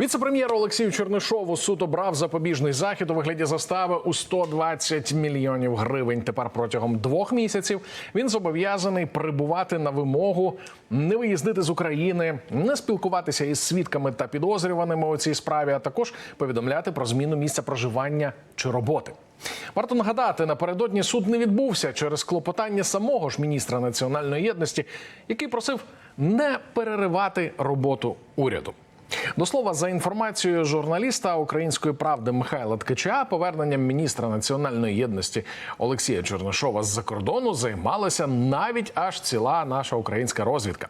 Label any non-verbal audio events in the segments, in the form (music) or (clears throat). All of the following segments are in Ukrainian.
Віце-прем'єр Олексію Чернишову суд обрав запобіжний захід у вигляді застави у 120 мільйонів гривень. Тепер протягом двох місяців він зобов'язаний прибувати на вимогу, не виїздити з України, не спілкуватися із свідками та підозрюваними у цій справі, а також повідомляти про зміну місця проживання чи роботи. Варто нагадати, напередодні суд не відбувся через клопотання самого ж міністра національної єдності, який просив не переривати роботу уряду. До слова, за інформацією журналіста української правди Михайла Ткача, поверненням міністра національної єдності Олексія Чернишова з-за кордону займалася навіть аж ціла наша українська розвідка.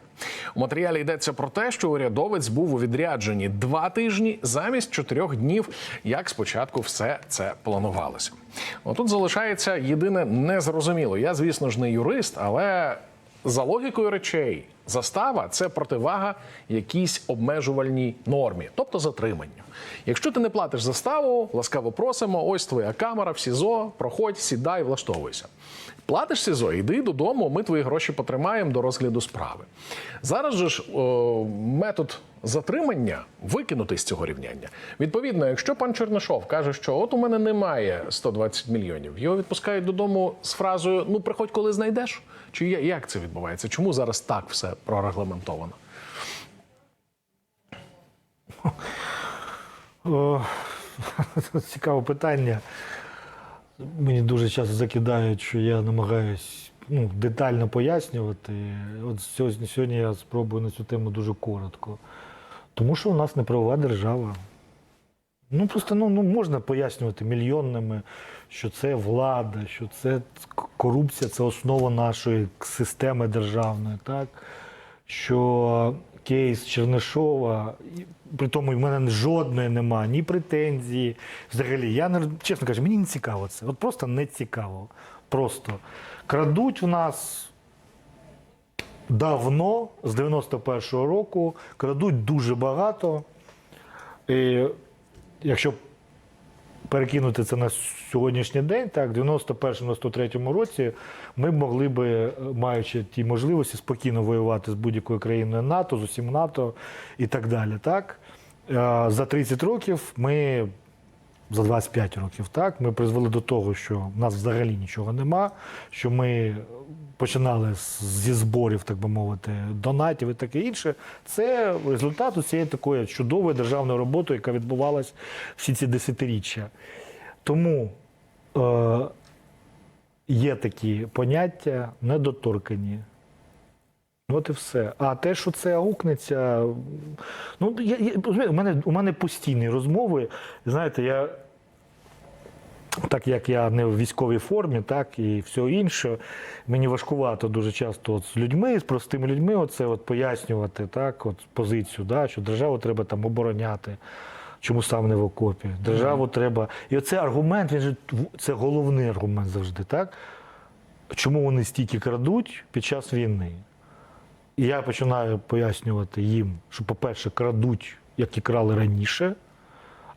У матеріалі йдеться про те, що урядовець був у відрядженні два тижні замість чотирьох днів, як спочатку все це планувалося. Отут залишається єдине незрозуміло. Я, звісно ж, не юрист, але за логікою речей, застава це противага якійсь обмежувальній нормі, тобто затриманню. Якщо ти не платиш заставу, ласкаво просимо, ось твоя камера в СІЗО, проходь, сідай, влаштовуйся. Платиш СІЗО, йди додому, ми твої гроші потримаємо до розгляду справи. Зараз же ж о, метод затримання викинутий з цього рівняння. Відповідно, якщо пан Чернишов каже, що от у мене немає 120 мільйонів, його відпускають додому з фразою Ну, приходь, коли знайдеш. Чи як це відбувається? Чому зараз так все прорегламентовано? О, (laughs) цікаве питання. Мені дуже часто закидають, що я намагаюсь ну, детально пояснювати. От сьогодні, сьогодні я спробую на цю тему дуже коротко. Тому що у нас не правова держава. Ну просто ну, ну, можна пояснювати мільйонними, що це влада, що це корупція це основа нашої системи державної, так? Що кейс Чернишова, при тому в мене жодної нема, ні претензії. Взагалі, я чесно кажу, мені не цікаво це. От просто не цікаво. Просто крадуть в нас давно, з 91-го року, крадуть дуже багато. І якщо перекинути це на сьогоднішній день, так, в 91-93 році ми могли би, маючи ті можливості, спокійно воювати з будь-якою країною НАТО, з усім НАТО і так далі. Так? Е, За 30 років ми. За 25 років, так ми призвели до того, що в нас взагалі нічого нема. Що ми починали зі зборів, так би мовити, донатів і таке інше. Це результат цієї такої чудової державної роботи, яка відбувалась всі ці десятиріччя. Тому е, є такі поняття недоторкані. От і все. А те, що це аукнеться, ну я, я, у мене у мене постійні розмови. Знаєте, я так як я не в військовій формі, так і все інше, мені важкувато дуже часто от з людьми, з простими людьми, оце от пояснювати так, от позицію, да, що державу треба там обороняти. Чому сам не в окопі? Державу треба. І оце аргумент, він же це головний аргумент завжди, так? Чому вони стільки крадуть під час війни? І я починаю пояснювати їм, що, по-перше, крадуть, як і крали раніше.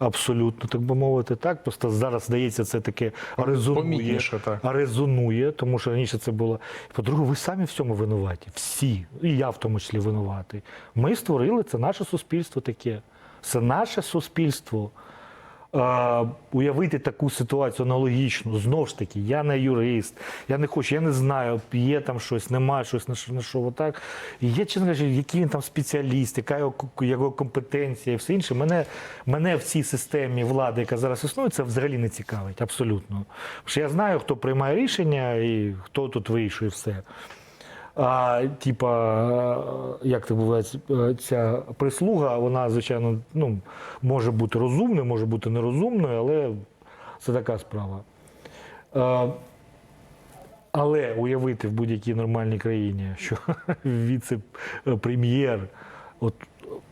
Абсолютно, так би мовити, так. Просто зараз здається, це таке резонує, так. резонує, тому що раніше це було. По-друге, ви самі в цьому винуваті. Всі, і я в тому числі винуватий. Ми створили це наше суспільство таке. Це наше суспільство. Уявити таку ситуацію аналогічну. Знову ж таки, я не юрист, я не хочу, я не знаю, є там щось, немає щось, на що, на що отак. Я, чесно кажучи, який він там спеціаліст, яка його, його компетенція і все інше. Мене, мене в цій системі влади, яка зараз існує, це взагалі не цікавить, абсолютно. Що я знаю, хто приймає рішення і хто тут вирішує все. А, типа, як це буває, ця прислуга, вона, звичайно, ну, може бути розумною, може бути нерозумною, але це така справа. А, але уявити в будь-якій нормальній країні, що (laughs) віце-прем'єр, от,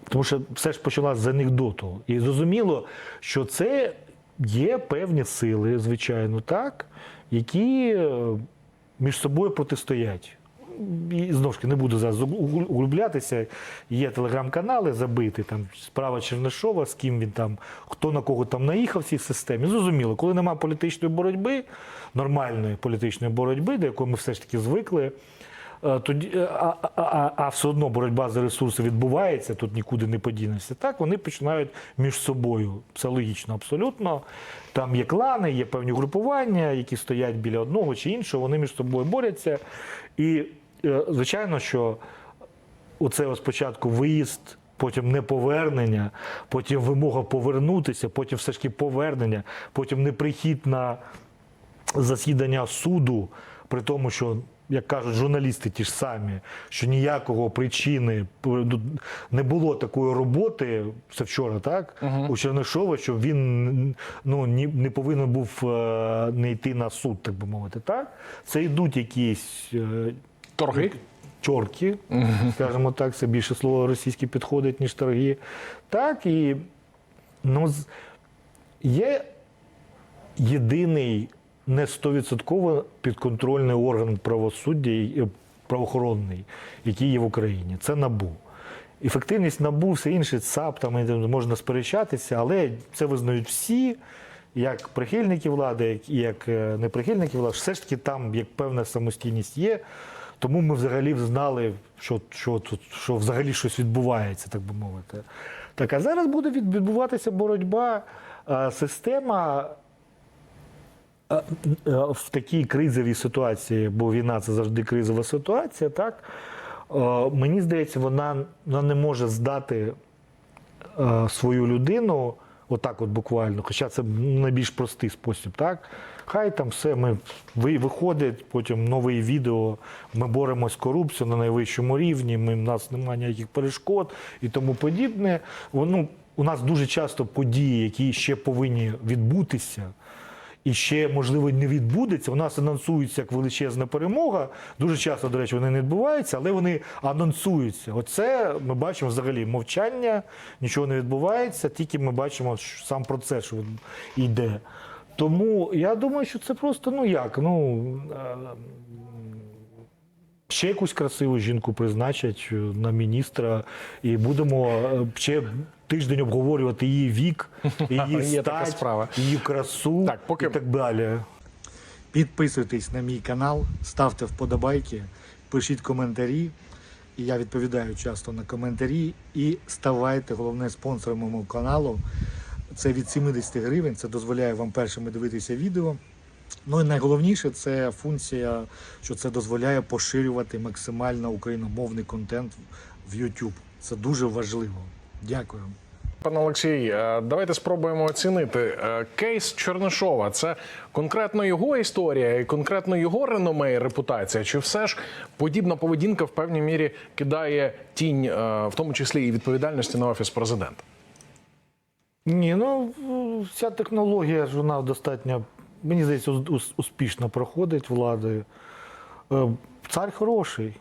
тому що все ж почалося з анекдоту. І зрозуміло, що це є певні сили, звичайно, так, які е, між собою протистоять. І знову ж таки не буду зараз угл- углублятися. Є телеграм-канали забиті, там справа Чернишова, з ким він там, хто на кого там наїхав в цій системі. Зрозуміло, коли немає політичної боротьби, нормальної політичної боротьби, до якої ми все ж таки звикли, е, тоді, е, а, а, а, все одно боротьба за ресурси відбувається, тут нікуди не подінешся. Так вони починають між собою. Це логічно абсолютно. Там є клани, є певні групування, які стоять біля одного чи іншого, вони між собою борються. І, звичайно, що оце ось спочатку виїзд, потім неповернення, потім вимога повернутися, потім все ж таки повернення, потім неприхід на засідання суду, при тому, що. Як кажуть журналісти ті ж самі, що ніякого причини ну, не було такої роботи, це вчора, так? У Чернишова, що він ну, ні- не повинен був е, не йти на суд, так би мовити. Так? Це йдуть якісь е, Торги. чорки, скажімо так, це більше слово російське підходить, ніж торги. Так, і ну, є єдиний не 100% підконтрольний орган правосуддя е, правоохоронний, який є в Україні. Це НАБУ. Ефективність НАБУ, все інше, ЦАП, там можна сперечатися, але це визнають всі, як прихильники влади, як е, неприхильники влади. Все ж таки там як певна самостійність є. Тому ми взагалі знали, що, що що взагалі щось відбувається, так би мовити. Так, а зараз буде відбуватися боротьба. Система е, в такій кризовій ситуації, бо війна це завжди кризова ситуація, так е, мені здається, вона, вона не може здати е, свою людину, отак, от буквально, хоча це найбільш простий спосіб, так? Хай там все, ми виходить, потім нове відео, ми боремось з корупцією на найвищому рівні, ми, у нас немає ніяких перешкод і тому подібне. Воно, у нас дуже часто події, які ще повинні відбутися, і ще, можливо, не відбудеться. У нас анонсується як величезна перемога. Дуже часто, до речі, вони не відбуваються, але вони анонсуються. Оце ми бачимо взагалі мовчання, нічого не відбувається, тільки ми бачимо що сам процес, що йде. Тому я думаю, що це просто ну як, ну. е, Ще якусь красиву жінку призначать е, на міністра, і будемо е, ще тиждень обговорювати її вік, (laughs) її стать, справа. її красу Так, поки- і так далі. Підписуйтесь на мій канал, ставте вподобайки, пишіть коментарі. І я відповідаю часто на коментарі. І ставайте головне спонсором мого каналу. Це від 70 гривень. Це дозволяє вам першими дивитися відео. Ну і найголовніше це функція, що це дозволяє поширювати максимально україномовний контент в YouTube. Це дуже важливо. Дякую. Пане Олексій, е, давайте спробуємо оцінити Е, кейс Чернишова. Це конкретно його історія і конкретно його реноме і репутація. Чи все ж подібна поведінка в певній мірі кидає тінь, е, в тому числі і відповідальності на офіс президента? Ні, ну ця технологія ж вона достатньо, мені здається, ус- ус- успішно проходить влади. Е, Цар хороший,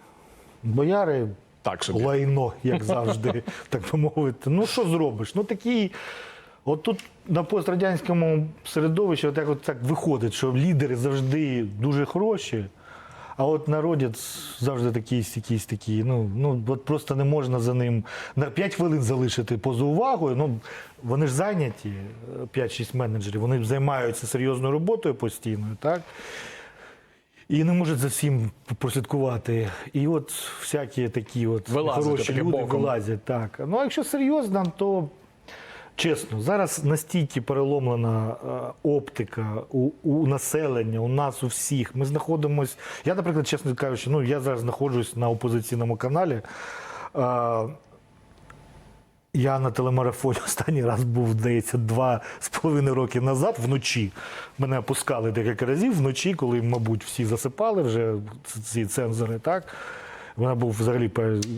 бояри Так собі. лайно, як (laughs) завжди, так би мовити. Ну що зробиш? Ну такий. От тут на пострадянському середовищі от так, от так виходить, що лідери завжди дуже хороші, а от народець завжди такий, якийсь такий. Ну, ну от просто не можна за ним на 5 хвилин залишити поза увагою. Ну, вони ж зайняті, е, 5-6 менеджерів, вони займаються серйозною роботою постійною, так? І не можуть за всім прослідкувати. І от всякі такі от Вилазити хороші люди боком. вилазять. Так. Ну, а якщо серйозно, то чесно, зараз настільки переломлена е, оптика у, у населення, у нас, у всіх. Ми знаходимось. Я, наприклад, чесно кажучи, ну я зараз знаходжусь на опозиційному каналі. Е, я на телемарафоні (laughs) останній раз був, здається, два з половиною роки назад вночі. Мене опускали декілька разів вночі, коли, мабуть, всі засипали вже ці цензори. Так? Мене був взагалі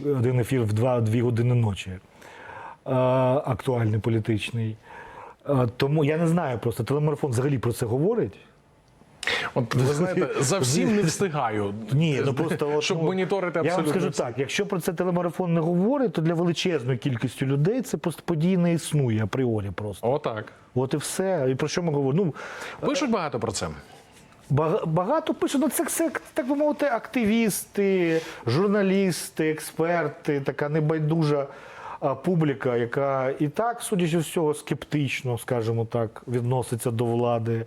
один ефір в 2-2 години ночі. Е, актуальний політичний. Е, тому я не знаю, просто телемарафон взагалі про це говорить. От ви знаєте, за всім не встигаю. Ні, ну просто от, щоб ну, моніторити Я вам скажу все. так: якщо про це телемарафон не говорить, то для величезної кількості людей це просто події не існує апріорі просто. Отак. От і все. І про що ми говоримо? Ну, Пишуть багато про це. багато пишуть, ну це, це так би мовити, активісти, журналісти, експерти, така небайдужа публіка, яка і так, судячи з всього, скептично, скажімо так, відноситься до влади.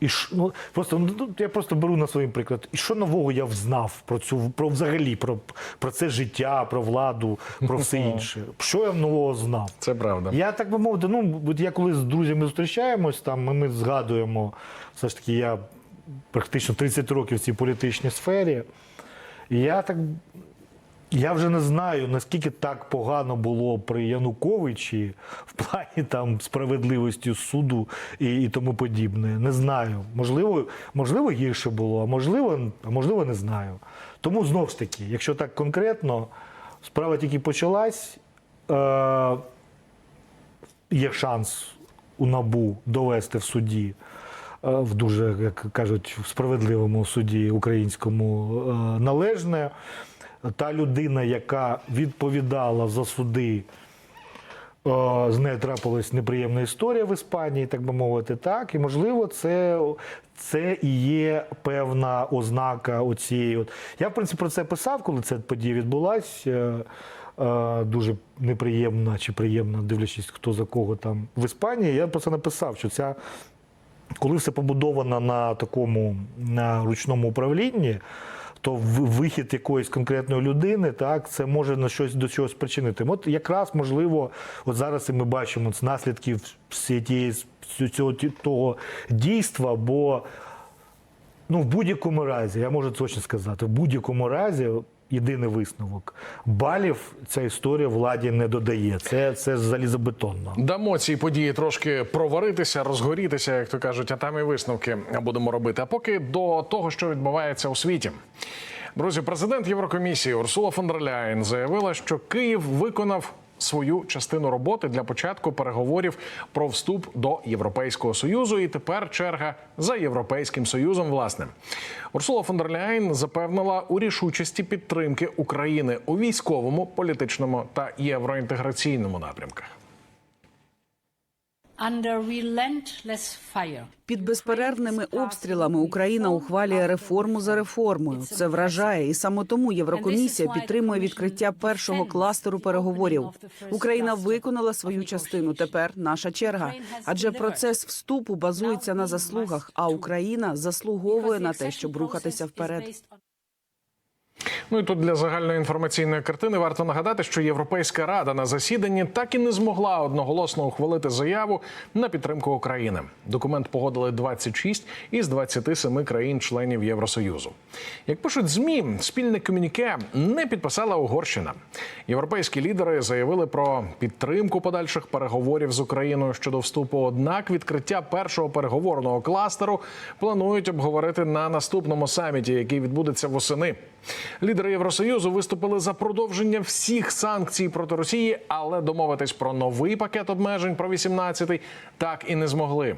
І ш, ну, просто, ну, я просто беру на своїм приклад. І що нового я взнав про цю про взагалі про, про це життя, про владу, про все інше. Що я нового знав? Це правда. Я так би мовити, ну я коли з друзями зустрічаємось, там ми, ми згадуємо, все ж таки, я практично 30 років в цій політичній сфері. І я так. Я вже не знаю, наскільки так погано було при Януковичі в плані там справедливості суду і, і тому подібне. Не знаю. Можливо, можливо, гірше було, а можливо, а можливо, не знаю. Тому знов ж таки, якщо так конкретно, справа тільки почалась. Е- є шанс у набу довести в суді. е, В дуже, як кажуть, в справедливому суді українському е, належне. Та людина, яка відповідала за суди, е, з нею трапилась неприємна історія в Іспанії, так би мовити, так. І можливо, це, це і є певна ознака оцієї. От. Я, в принципі, про це писав, коли ця подія відбулася. Е, е, Дуже неприємна чи приємна, дивлячись, хто за кого там в Іспанії. Я про це написав, що ця коли все побудовано на такому на ручному управлінні, то вихід якоїсь конкретної людини, так, це може на щось до чогось причинити. От якраз можливо, от зараз і ми бачимо з наслідків всієї цього того дійства, бо ну, в будь-якому разі, я можу точно сказати, в будь-якому разі. Єдиний висновок. Балів ця історія владі не додає. Це, це залізобетонно. Дамо цій події трошки проваритися, розгорітися, як то кажуть, а там і висновки будемо робити. А поки до того, що відбувається у світі. Друзі, президент Єврокомісії Урсула фон дер Ляєн заявила, що Київ виконав свою частину роботи для початку переговорів про вступ до Європейського союзу. І тепер черга за європейським союзом. Власне, Урсула фон дер Ляйн запевнила у рішучості підтримки України у військовому, політичному та євроінтеграційному напрямках. Під безперервними обстрілами Україна ухвалює реформу за реформою. Це вражає, і саме тому Єврокомісія підтримує відкриття першого кластеру переговорів. Україна виконала свою частину. Тепер наша черга. Адже процес вступу базується на заслугах, а Україна заслуговує на те, щоб рухатися вперед. Ну і тут для загальної інформаційної картини варто нагадати, що Європейська рада на засіданні так і не змогла одноголосно ухвалити заяву на підтримку України. Документ погодили 26 із 27 країн-членів Євросоюзу. Як пишуть змі, спільне комюніке не підписала Угорщина. Європейські лідери заявили про підтримку подальших переговорів з Україною щодо вступу. Однак відкриття першого переговорного кластеру планують обговорити на наступному саміті, який відбудеться восени. Лідери Євросоюзу виступили за продовження всіх санкцій проти Росії, але домовитись про новий пакет обмежень про 18-й так і не змогли.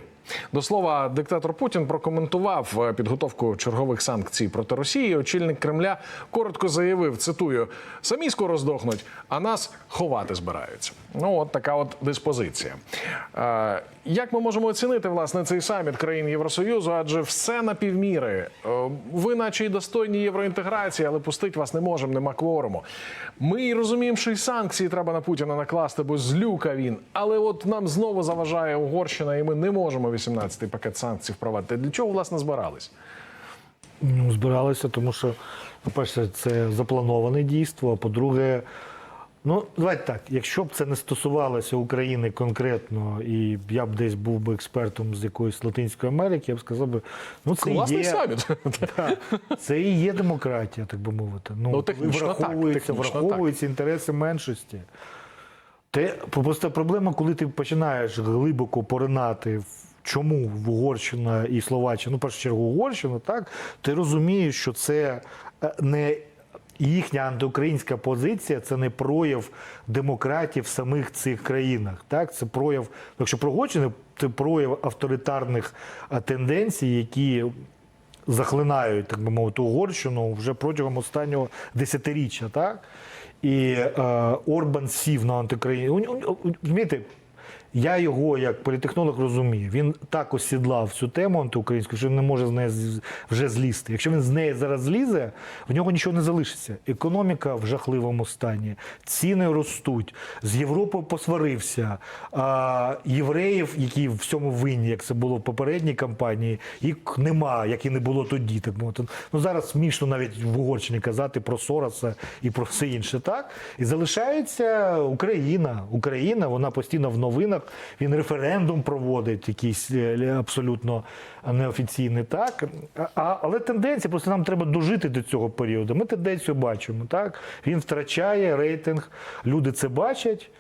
До слова, диктатор Путін прокоментував е, підготовку чергових санкцій проти Росії. Очільник Кремля коротко заявив: цитую: самі скоро здохнуть, а нас ховати збираються. Ну от така от диспозиція. Е, Як ми можемо оцінити власне цей саміт країн Євросоюзу? Адже все на півміри. Е, Ви, наче й достойні євроінтеграції, але пустить вас не можемо, нема кворуму. Ми розуміємо, що і санкції треба на Путіна накласти, бо злюка він. Але от нам знову заважає Угорщина, і ми не можемо 18-й пакет санкцій впровадити. Для чого власне збирались? Ну, збиралися, тому що, по-перше, це заплановане дійство. А по-друге, ну давайте так, якщо б це не стосувалося України конкретно, і я б десь був би експертом з якоїсь Латинської Америки, я б сказав би, ну це Класний є, саміт. Так, це і є демократія, так би мовити. Ну, Ну, технічно так, враховуються, технічно враховуються інтереси меншості. Те, просто проблема, коли ти починаєш глибоко поринати в чому в Угорщина і Словаччина, ну, в першу чергу Угорщина, так, ти розумієш, що це е, не їхня антиукраїнська позиція, це не прояв демократії в самих цих країнах. Так? Це прояв, якщо про Угорщину, це прояв авторитарних е, тенденцій, які захлинають, так би мовити, Угорщину вже протягом останнього десятиріччя. Так? І е, Орбан сів на антикраїні. Розумієте, Я його як політехнолог розумію. Він так осідлав цю тему антиукраїнську, що він не може з неї вже злізти. Якщо він з неї зараз злізе, в нього нічого не залишиться. Економіка в жахливому стані, ціни ростуть. З Європою посварився. А, євреїв, які в цьому винні, як це було в попередній кампанії, їх нема, як і не було тоді. Так мовити. Ну зараз смішно навіть в Угорщині казати про Сороса і про все інше. Так і залишається Україна. Україна, вона постійно в новинах. Він референдум проводить, якийсь е, абсолютно неофіційний. Так а, але тенденція, просто нам треба дожити до цього періоду. Ми тенденцію бачимо. Так він втрачає рейтинг, люди це бачать.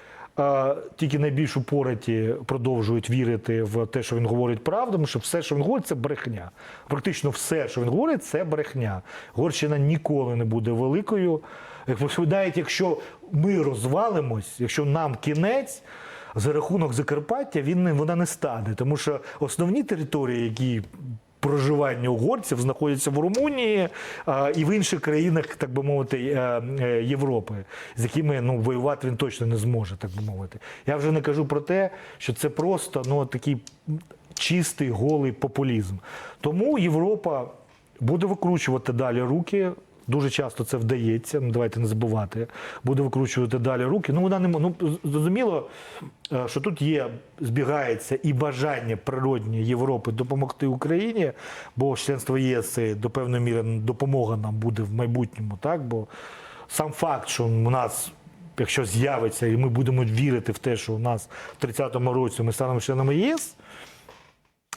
Тільки найбільш упораті продовжують вірити в те, що він говорить правду, тому що все, що він говорить, це брехня. Практично все, що він говорить, це брехня. Горщина ніколи не буде великою. Як розповідають, якщо ми розвалимось, якщо нам кінець. За рахунок Закарпаття він вона не стане, тому що основні території, які проживання угорців знаходяться в Румунії а, і в інших країнах, так би мовити, е, е, Європи, з якими ну воювати він точно не зможе, так би мовити. Я вже не кажу про те, що це просто ну такий чистий голий популізм. Тому Європа буде викручувати далі руки. Дуже часто це вдається. Ну давайте не забувати. Буде викручувати далі руки. Ну вона не ну зрозуміло, е, що тут є збігається і бажання природні Європи допомогти Україні, бо членство єс це до певної міри допомога нам буде в майбутньому. Так бо сам факт, що у нас. Якщо з'явиться, і ми будемо вірити в те, що у нас в 30-му році ми станемо членами ЄС,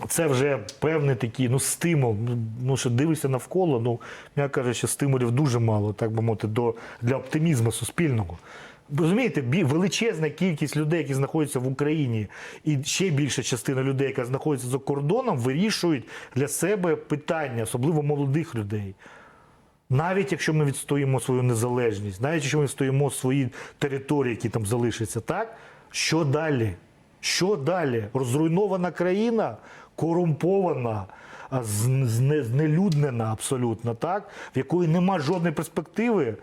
це вже певний такий ну, стимул. Ну, що дивишся навколо, ну, я кажу, що стимулів дуже мало, так би мовити, до, для оптимізму суспільного. Розумієте, величезна кількість людей, які знаходяться в Україні, і ще більша частина людей, яка знаходиться за кордоном, вирішують для себе питання, особливо молодих людей. Навіть якщо ми відстоїмо свою незалежність, навіть якщо ми відстоїмо свої території, які там залишаться, так? Що далі? Що далі? Розруйнована країна, корумпована, знелюднена абсолютно, так? в якої нема жодної перспективи,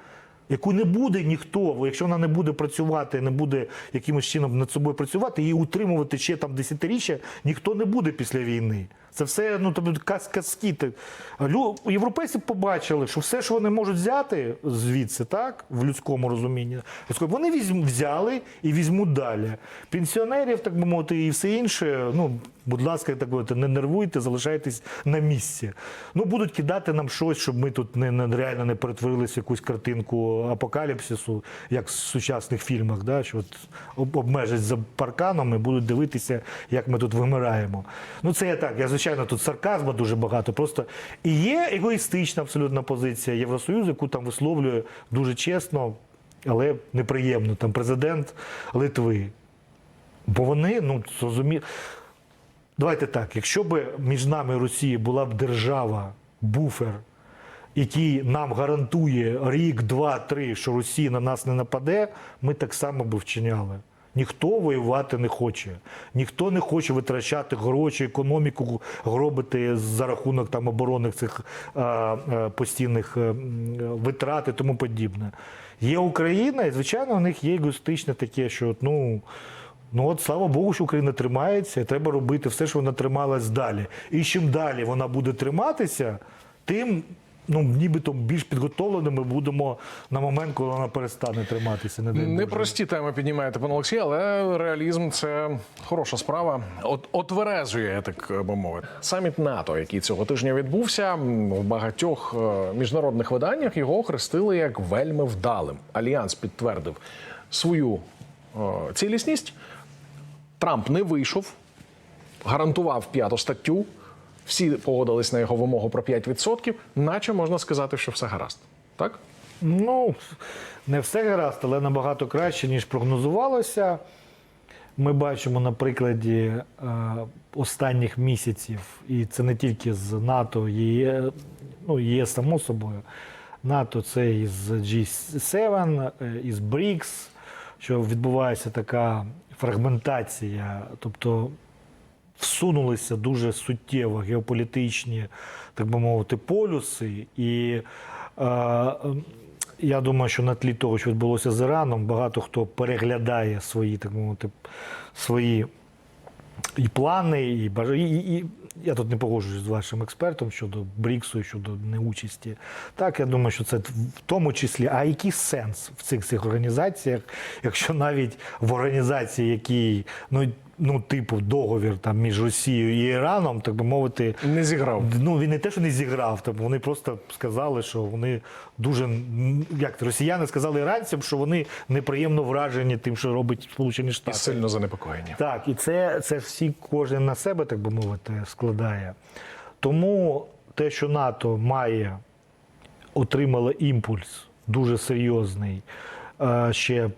яку не буде ніхто, якщо вона не буде працювати, не буде якимось чином над собою працювати, її утримувати ще там десятиріччя, ніхто не буде після війни. Це все ну тобто каз- казки. Лю- Європейці побачили, що все, що вони можуть взяти звідси, так, в людському розумінні, вони візьм, взяли і візьмуть далі. Пенсіонерів, так би мовити, і все інше. Ну, будь ласка, так би не нервуйте, залишайтесь на місці. Ну, будуть кидати нам щось, щоб ми тут не, не реально не перетворилися в якусь картинку апокаліпсису, як в сучасних фільмах, да, що от обмежать за парканом і будуть дивитися, як ми тут вимираємо. Ну, це я так. Я звичайно тут сарказму дуже багато. Просто і є егоїстична абсолютна позиція Євросоюзу, яку там висловлює дуже чесно, але неприємно. Там президент Литви. Бо вони, ну зрозуміло. Давайте так, якщо б між нами і Росією була б держава, буфер, який нам гарантує рік, два, три, що Росія на нас не нападе, ми так само б вчиняли. Ніхто воювати не хоче, ніхто не хоче витрачати гроші, економіку гробити за рахунок там оборонних цих а, а, постійних е, витрат і тому подібне. Є Україна, і звичайно, у них є егоїстичне таке, що ну. Ну от слава Богу, що Україна тримається, і треба робити все, що вона трималась далі. І чим далі вона буде триматися, тим ну нібито більш підготовленими будемо на момент, коли вона перестане триматися. Не. Непрості теми піднімаєте, пане Олексій, але реалізм це хороша справа. От отверезує, так би мовити. Саміт НАТО, який цього тижня відбувся, в багатьох е, міжнародних виданнях його охрестили як вельми вдалим. Альянс підтвердив свою е, цілісність. Трамп не вийшов, гарантував п'яту статтю. Всі погодились на його вимогу про 5%, наче можна сказати, що все гаразд. Так? Ну, не все гаразд, але набагато краще, ніж прогнозувалося. Ми бачимо на прикладі е, останніх місяців, і це не тільки з НАТО, є, ну, є само собою. НАТО це із G7, е, із БРІКС, що відбувається така фрагментація, тобто всунулися дуже суттєво геополітичні, так би мовити, полюси. І е, я думаю, що на тлі того, що відбулося з Іраном, багато хто переглядає свої, так мовити, свої і плани. І, і, і я тут не погоджуюсь з вашим експертом щодо Бріксу, щодо неучасті. Так, я думаю, що це в тому числі. А який сенс в цих цих організаціях, якщо навіть в організації, які ну. Ну, типу, договір там між Росією і Іраном, так би мовити, Не зіграв. Ну він не те, що не зіграв, там вони просто сказали, що вони дуже як росіяни сказали іранцям, що вони неприємно вражені тим, що робить Сполучені І Штати. сильно занепокоєні. Так, і це, це всі кожен на себе, так би мовити, складає. Тому те, що НАТО має, отримало імпульс дуже серйозний е, ще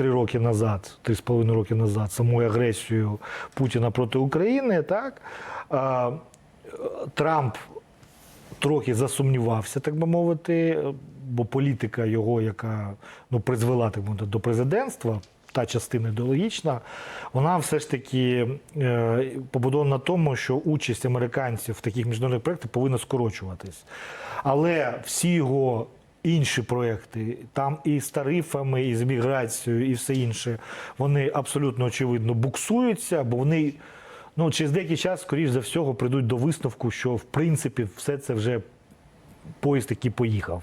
три роки назад, три з половиною роки назад, самою агресією Путіна проти України, так е, Трамп трохи засумнівався, так би мовити, бо політика його, яка ну, призвела так мовити, до президентства, та частина ідеологічна, вона все ж таки е, побудована на тому, що участь американців в таких міжнародних проєктах повинна скорочуватись. Але всі його інші проєкти, там і з тарифами, і з міграцією, і все інше, вони абсолютно очевидно буксуються, бо вони ну, через деякий час, скоріш за всього, прийдуть до висновку, що в принципі все це вже поїзд, який поїхав.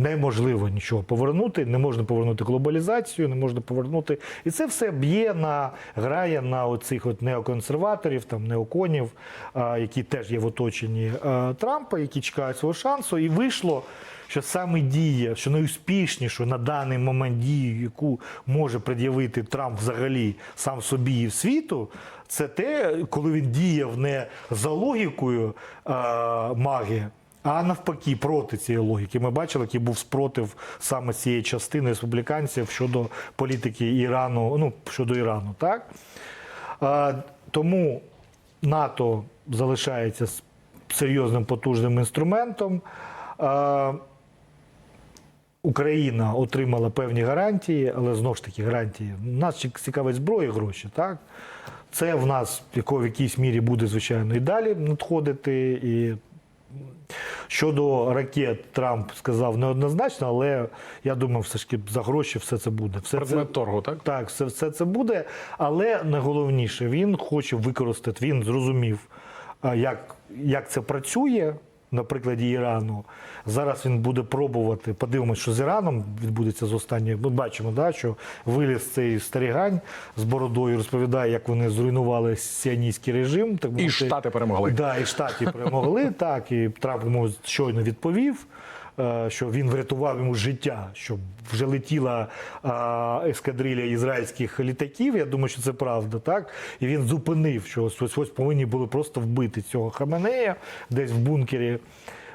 Неможливо нічого повернути, не можна повернути глобалізацію, не можна повернути. І це все б'є на грає на оцих от неоконсерваторів, там неоконів, які теж є в оточенні Трампа, які чекають свого шансу. І вийшло, що саме дія, що найуспішнішу на даний момент дію, яку може пред'явити Трамп взагалі сам собі і в світу, це те, коли він діяв не за логікою а, магії. А навпаки, проти цієї логіки. Ми бачили, який був спротив саме цієї частини республіканців щодо політики Ірану, ну щодо Ірану, так? А, тому НАТО залишається серйозним потужним інструментом. А, Україна отримала певні гарантії, але знову ж таки гарантії. Нас ці- цікавить зброя гроші, так? Це в нас в в якійсь мірі буде, звичайно, і далі надходити. І Щодо ракет, Трамп сказав неоднозначно, але я думаю, все ж таки за гроші все це буде. Все це, торгу, так? так, все, все це буде. Але найголовніше, він хоче використати, він зрозумів, як, як це працює на прикладі Ірану. Зараз він буде пробувати. Подивимось, що з Іраном відбудеться з останніх. Ми бачимо, да, що виліз цей старігань з бородою, розповідає, як вони зруйнували сіанійський режим. Так І мовити. Штати перемогли. Да, і Штати перемогли, (laughs) так, і Трамп йому щойно відповів, що він врятував йому життя, що вже летіла е, ескадрилья ізраїльських літаків. Я думаю, що це правда, так? І він зупинив, що ось ось повинні були просто вбити цього Хаменея десь в бункері.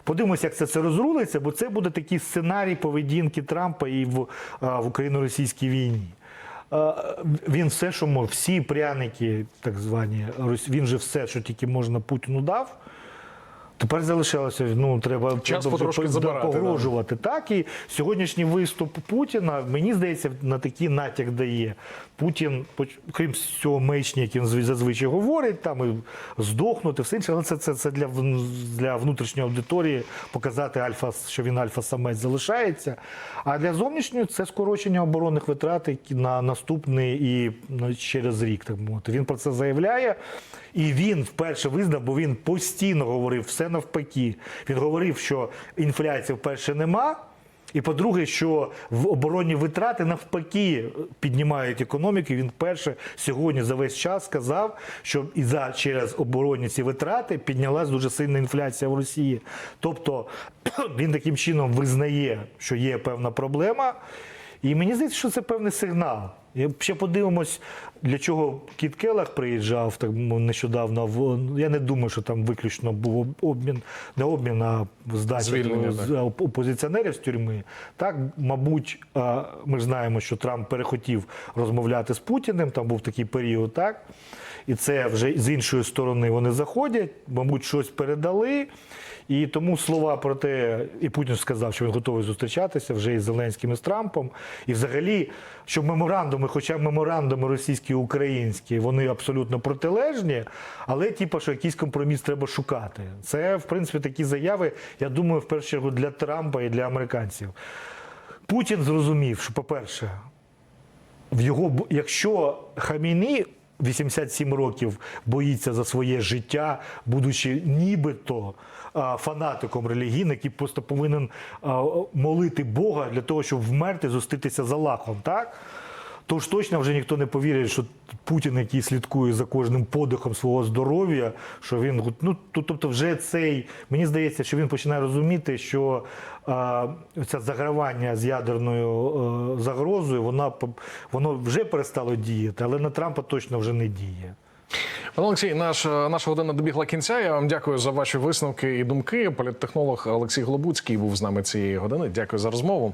Подивимося, як це все розрулиться, бо це буде такий сценарій поведінки Трампа і в, е, в україно-російській війні. Е, Він все, що мов, всі пряники, так звані, він же все, що тільки можна Путіну дав. Тепер залишилося, ну треба, треба потрошки по- забирати, да. погрожувати. Так і сьогоднішній виступ Путіна, мені здається, на такий натяк дає. Путін, крім цього мечні, він зазвичай говорить, там і здохнути, все інше, але це, це, це для, для внутрішньої аудиторії показати альфа, що він альфа-самець залишається. А для зовнішньої це скорочення оборонних витрат на наступний і ну, через рік, так мовити. Він про це заявляє. І він вперше визнав, бо він постійно говорив все навпаки. Він говорив, що інфляції вперше нема. І по-друге, що в оборонні витрати навпаки піднімають економіку. Він вперше сьогодні за весь час сказав, що і за через оборонні ці витрати піднялась дуже сильна інфляція в Росії. Тобто (clears throat) він таким чином визнає, що є певна проблема. І мені здається, що це певний сигнал. І ще подивимось, для чого Кіт Келлах приїжджав так нещодавно. В я не думаю, що там виключно був обмін, не обмін, а здача Звільнення, з- так. оп- опозиціонерів з тюрми. Так, мабуть, ми ж знаємо, що Трамп перехотів розмовляти з Путіним. Там був такий період, так. І це вже з іншої сторони вони заходять, мабуть, щось передали. І тому слова про те, і Путін сказав, що він готовий зустрічатися вже із Зеленським і з Трампом. І взагалі, що меморандуми, хоча меморандуми російські і українські, вони абсолютно протилежні, але типу, що якийсь компроміс треба шукати. Це, в принципі, такі заяви, я думаю, в першу чергу для Трампа і для американців. Путін зрозумів, що, по-перше, в його, якщо Хаміні 87 років боїться за своє життя, будучи нібито фанатиком релігійним, який просто повинен молити Бога для того, щоб вмерти, зустрітися з Аллахом, так? То ж точно вже ніхто не повірить, що Путін, який слідкує за кожним подихом свого здоров'я, що він ну тобто, вже цей мені здається, що він починає розуміти, що а, це загравання з ядерною е, загрозою, вона воно вже перестало діяти, але на Трампа точно вже не діє. Пане Олексій, наш, наша година добігла кінця. Я вам дякую за ваші висновки і думки. Політтехнолог Олексій Глобуцький був з нами цієї години. Дякую за розмову.